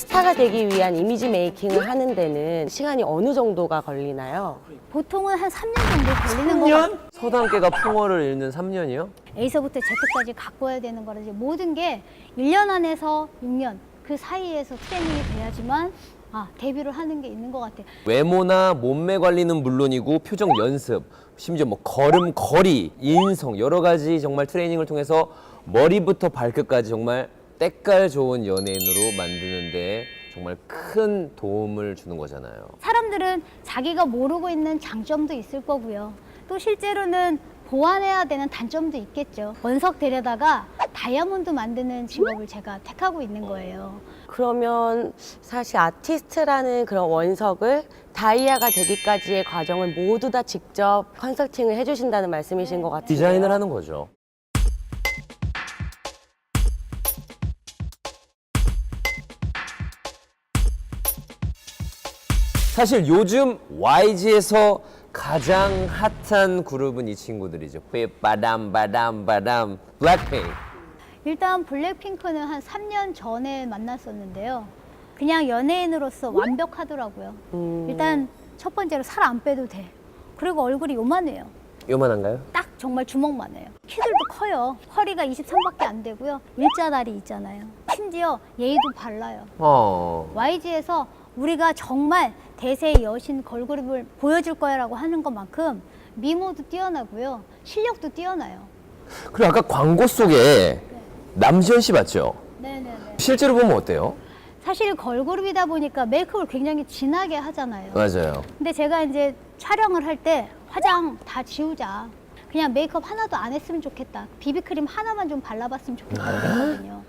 스타가 되기 위한 이미지 메이킹을 하는 데는 시간이 어느 정도가 걸리나요? 보통은 한 3년 정도 걸리는 거 같아요. 서당계가 풍어를 읽는 3년이요? A서부터 Z까지 가꿔야 되는 거라지 모든 게 1년 안에서 6년 그 사이에서 트레이닝이 돼야지만 아 데뷔를 하는 게 있는 것 같아요. 외모나 몸매 관리는 물론이고 표정 연습, 심지어 뭐 걸음, 거리, 인성 여러 가지 정말 트레이닝을 통해서 머리부터 발끝까지 정말 때깔 좋은 연예인으로 만드는데 정말 큰 도움을 주는 거잖아요. 사람들은 자기가 모르고 있는 장점도 있을 거고요. 또 실제로는 보완해야 되는 단점도 있겠죠. 원석 데려다가 다이아몬드 만드는 직업을 제가 택하고 있는 거예요. 그러면 사실 아티스트라는 그런 원석을 다이아가 되기까지의 과정을 모두 다 직접 컨설팅을 해주신다는 말씀이신 것 같아요. 디자인을 하는 거죠. 사실 요즘 YG에서 가장 핫한 그룹은 이 친구들이죠. 빠담 빠담 빠담 블랙핑크. 일단 블랙핑크는 한 3년 전에 만났었는데요. 그냥 연예인으로서 완벽하더라고요. 음. 일단 첫 번째로 살 안 빼도 돼. 그리고 얼굴이 요만해요. 요만한가요? 딱 정말 주먹만 해요. 키들도 커요. 허리가 23밖에 안 되고요. 일자 다리 있잖아요. 심지어 예의도 발라요. 어. YG에서 우리가 정말 대세의 여신 걸그룹을 보여줄 거야라고 하는 것만큼 미모도 뛰어나고요. 실력도 뛰어나요. 그리고 아까 광고 속에 남지현 씨 맞죠? 네네네. 실제로 보면 어때요? 사실 걸그룹이다 보니까 메이크업을 굉장히 진하게 하잖아요. 맞아요. 근데 제가 이제 촬영을 할 때 화장 다 지우자. 그냥 메이크업 하나도 안 했으면 좋겠다. 비비크림 하나만 좀 발라봤으면 좋겠다 그랬거든요.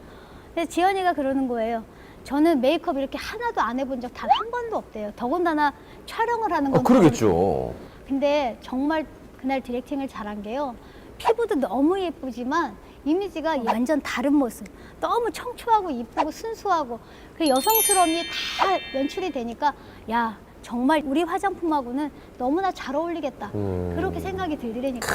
근데 지연이가 그러는 거예요. 저는 메이크업 이렇게 하나도 안 해본 적 단 한 번도 없대요. 더군다나 촬영을 하는 건 어, 그러겠죠. 근데 정말 그날 디렉팅을 잘한 게요. 피부도 너무 예쁘지만 이미지가 완전 다른 모습. 너무 청초하고 이쁘고 순수하고 그 여성스러움이 다 연출이 되니까 야 정말 우리 화장품하고는 너무나 잘 어울리겠다. 음. 그렇게 생각이 들더라니까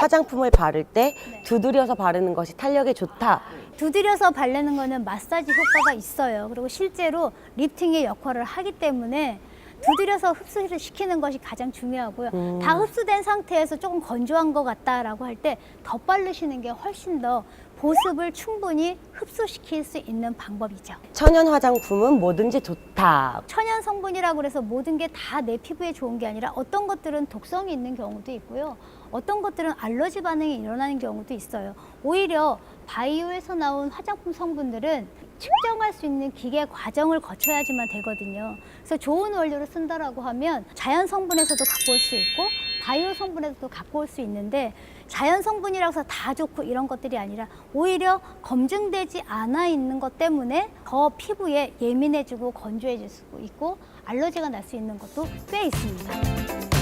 화장품을 바를 때 두드려서 바르는 것이 탄력에 좋다. 두드려서 바르는 거는 마사지 효과가 있어요. 그리고 실제로 리프팅의 역할을 하기 때문에 두드려서 흡수를 시키는 것이 가장 중요하고요. 다 흡수된 상태에서 조금 건조한 것 같다라고 할때 덧바르시는 게 훨씬 더 보습을 충분히 흡수시킬 수 있는 방법이죠. 천연 화장품은 뭐든지 좋다. 천연 성분이라고 그래서 모든 게 다 내 피부에 좋은 게 아니라 어떤 것들은 독성이 있는 경우도 있고요. 어떤 것들은 알러지 반응이 일어나는 경우도 있어요. 오히려 바이오에서 나온 화장품 성분들은 측정할 수 있는 기계 과정을 거쳐야지만 되거든요. 그래서 좋은 원료를 쓴다라고 하면 자연 성분에서도 갖고 올 수 있고 바이오 성분에서도 갖고 올 수 있는데 자연 성분이라고 해서 다 좋고 이런 것들이 아니라 오히려 검증되지 않아 있는 것 때문에 더 피부에 예민해지고 건조해질 수 있고 알러지가 날 수 있는 것도 꽤 있습니다.